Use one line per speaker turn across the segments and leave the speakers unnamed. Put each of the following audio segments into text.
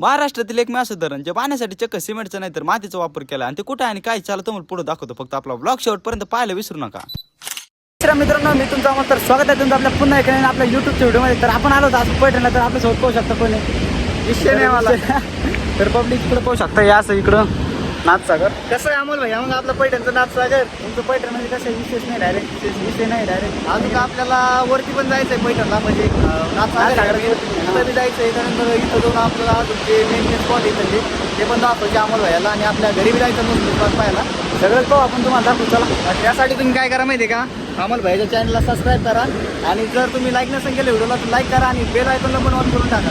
महाराष्ट्रातील एक असं धरण जे पाण्यासाठी चक्क सिमेंटचा नाही तर मातीचा वापर केला आणि ते कुठे आणि काय चालू तुम्हाला पुढे दाखवतो. फक्त आपला ब्लॉग शेवटपर्यंत पाहायला विसरू नका.
मित्र मित्रांनो मी तुमचा मग तर स्वागत आहे. तुमचं आपल्या पुन्हा एका आपल्या युट्यूबच्या व्हिडिओमध्ये. तर आपण आलो होतो आज पैठणला तर आपलं सोबत पाहू शकता कोणी. विषय नाही मला. तर पब्लिक इकडे पाहू शकता या असं इकडं. नाथसागर. कसं आहे अमोल भाई? मग आपलं पैठणचं नाथसागर. तुमचं पैठण म्हणजे कसं आहे, विशेष नाही डायरेक्ट विषय नाही डायरेक्ट
अजून आपल्याला वरती पण जायचंय पैठणला म्हणजे नाथसागर आहे. तिथं बी जायचंय. त्यानंतर इथं जाऊन आपल्याला अजून जे मेन स्पॉट आहे इथले, ते पण दाखवायचे आम्हाला व्हायला आणि आपल्या घरी बी जायचं मुस्लिम पाहायला.
सगळं पाहू आपण तुम्हाला दाखवू चला.
त्यासाठी तुम्ही काय करा माहिती आहे का? अमोल भाईच्या चॅनलला सबस्क्राईब करा. आणि जर तुम्ही लाईक नसेल केलं व्हिडिओला तर लाईक करा आणि बेल आयकॉनला पण ऑन करून टाका.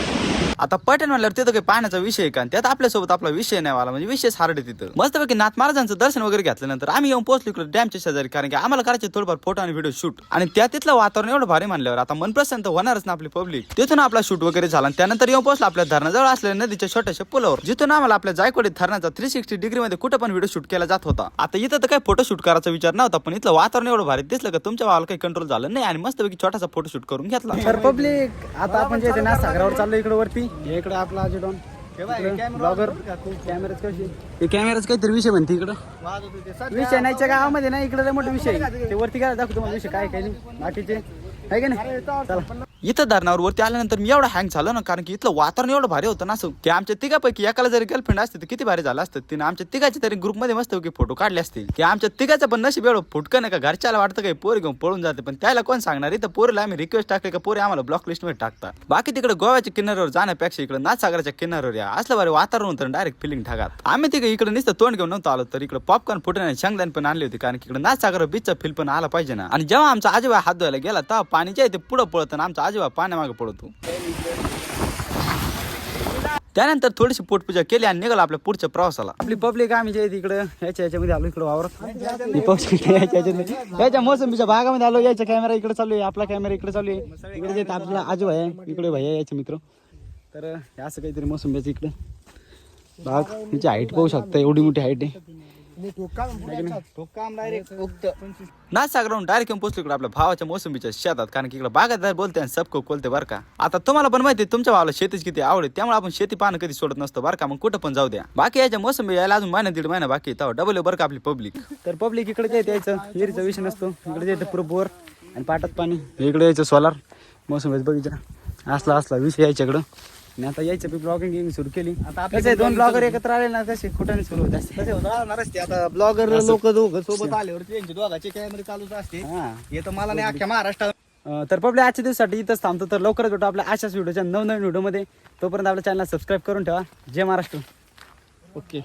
आता पैठण म्हणल्यावर तिथं काही पाण्याचा विषय आहे का? त्यात आपल्यासोबत आपला विषय नाही वाला म्हणजे विशेष हार्ड आहे तिथं मस्तपैकी नाथ महाराजांचं दर्शन वगैरे घेतल्यानंतर आम्ही येऊन पोहोचलो इकडे डॅमच्या शेजारी कारण की आम्हाला करायचे थोडंफार फोटो आणि व्हिडिओ शूट आणि त्या तिथलं वातावरण एवढं भारी म्हणल्यावर आता मन प्रसन्न तर होणारच ना आपली पब्लिक तिथून आपला शूट वगैरे झाला आणि त्यानंतर येऊन पोहोचला आपल्या धरणाजवळ असलेल्या नदीच्या छोट्याशा पुलावर. जिथून आम्हाला आपल्या जायकोडी धरणाचा थ्री सिक्स्टी डिग्री मध्ये कुठं पण व्हिडिओ शूट केला जात होता. आता इथं तर काही फोटो शूट करायचा विचार नव्हता पण इथलं वातावरण एवढं भारी दिसलं का तुमच्या भावाला काही कंट्रोल झालं नाही आणि मस्तपैकी छोटासा फोटो शूट करून घेतला.
तर पब्लिक आता आपण जे ना सागरावर चाललो इकडे वरती. हे इकडे आपला अजिडॉन ब्लॉगर कॅमेराच कशी कॅमेराच काहीतरी विषय म्हणते इकडं. विषय नाहीच्या गावामध्ये ना इकडे मोठा विषय. ते वरती काय दाखवतो मला विषय काय काय नाही. बाकीचे? आहे का नाही? चला.
इथं धरणावर वरती आल्यानंतर मी एवढा हँग झालो ना कारण की इथलं वातावरण एवढं भारी होतं ना असं की आमच्या तिघापैकी एकाला जरी गर्लफ्रेंड असते तर किती भारी झालं असतं. तिने आमच्या तिघाचे तरी ग्रुपमध्ये मस्त की फोटो काढले असतील. की आमच्या तिघाचं पण नशीब एवढं फुटकं नाही का घरच्याला वाटतं काही पोरी घेऊन पळून जाते पण त्याला कोण सांगणार? इथं पोरीला आम्ही रिक्वेस्ट टाकले का पोरी आम्हाला ब्लॉक लिस्टमध्ये टाकतात. बाकी तिकडे गोव्याच्या किनाऱ्यावर जाण्यापेक्षा इकडे नाथसागराच्या किनाऱ्यावर या. असलं भारी वातावरण होतं डायरेक्ट फिलिंग ढगात. आम्ही तिकडे इकडे नुसतं तोंड घेऊन नव्हतं आलो तर इकडे पॉपकॉर्न फुटून आणि शेंगदाण पण आणली होती कारण की इकडे नाथसागर बीचचा फील पण आला पाहिजे ना. आणि जेव्हा आमचा आजोबा हात धुवायला गेला तेव्हा पाणीच्या जे आहे ते पुढं पळतं आणि आमचा आजोबा पाण्यामागे पळतो. त्यानंतर थोडीशी पोटपूजा केली आणि निघाला आपल्या पुढच्या प्रवासाला.
आपली पब्लिक आम्ही जे तिकडे याच्या याच्यामध्ये आलो इकडे वावरत. याच्या याच्या मोसंबीच्या भागामध्ये आलो याच्या कॅमेरा इकडे चालू आहे आपला कॅमेरा इकडे चालू आहे. इकडे जे आपला आजू आहे इकडे भैया याचे मित्र. तर असं काहीतरी मोसंबीचं इकडे. बाग हिची हाईट पाहू शकता एवढी मोठी हाईट आहे.
नाथसागरावरून डायरेक्ट येऊन पोहोचलो इकडे आपल्या भावाच्या मोसंबीच्या शेतात कारण की इकडे बागायतदार बोलते आणि सबको बोलते बरं का. आता तुम्हाला पण माहिती आहे, तुमच्या भावाला शेतीच किती आवडते त्यामुळे आपण शेती पाहणं कधी सोडत नसतो बरं का मग कुठं पण जाऊ द्या. बाकी याच्या मोसंबी यायला अजून महिना दीड महिना बाकी आहे, तेव्हा डबल बरं का आपली पब्लिक
तर पब्लिक इकडे जे यायचं विहिरीचा विषय नसतो इकडे जे पुरं बोर आणि पाटात पाणी इकडे यायचं सोलार मोसंबीच बगीचा. असला असला विषय यायच्याकडं. आणि आता यायचं बी ब्लॉगिंग गिंग सुरू केली. आता कसं दोन ब्लॉगर एकत्र आले ना कसे? कुठं सुरू होत असते?
तसे आता ब्लॉगर लोक दोघं सोबत आल्यावर त्यांचे दोघांचे कॅमेरे चालूच असते.
हा.
तर मला नाही अख्ख्या महाराष्ट्रात
तर पब्लिक आजच्या दिवसासाठी इथंच थांबतो. तर लवकरच भेटू आपल्या अशाच व्हिडिओच्या नवनवीन व्हिडिओमध्ये तोपर्यंत आपल्या चॅनलला सबस्क्राईब करून ठेवा. जय महाराष्ट्र. ओके.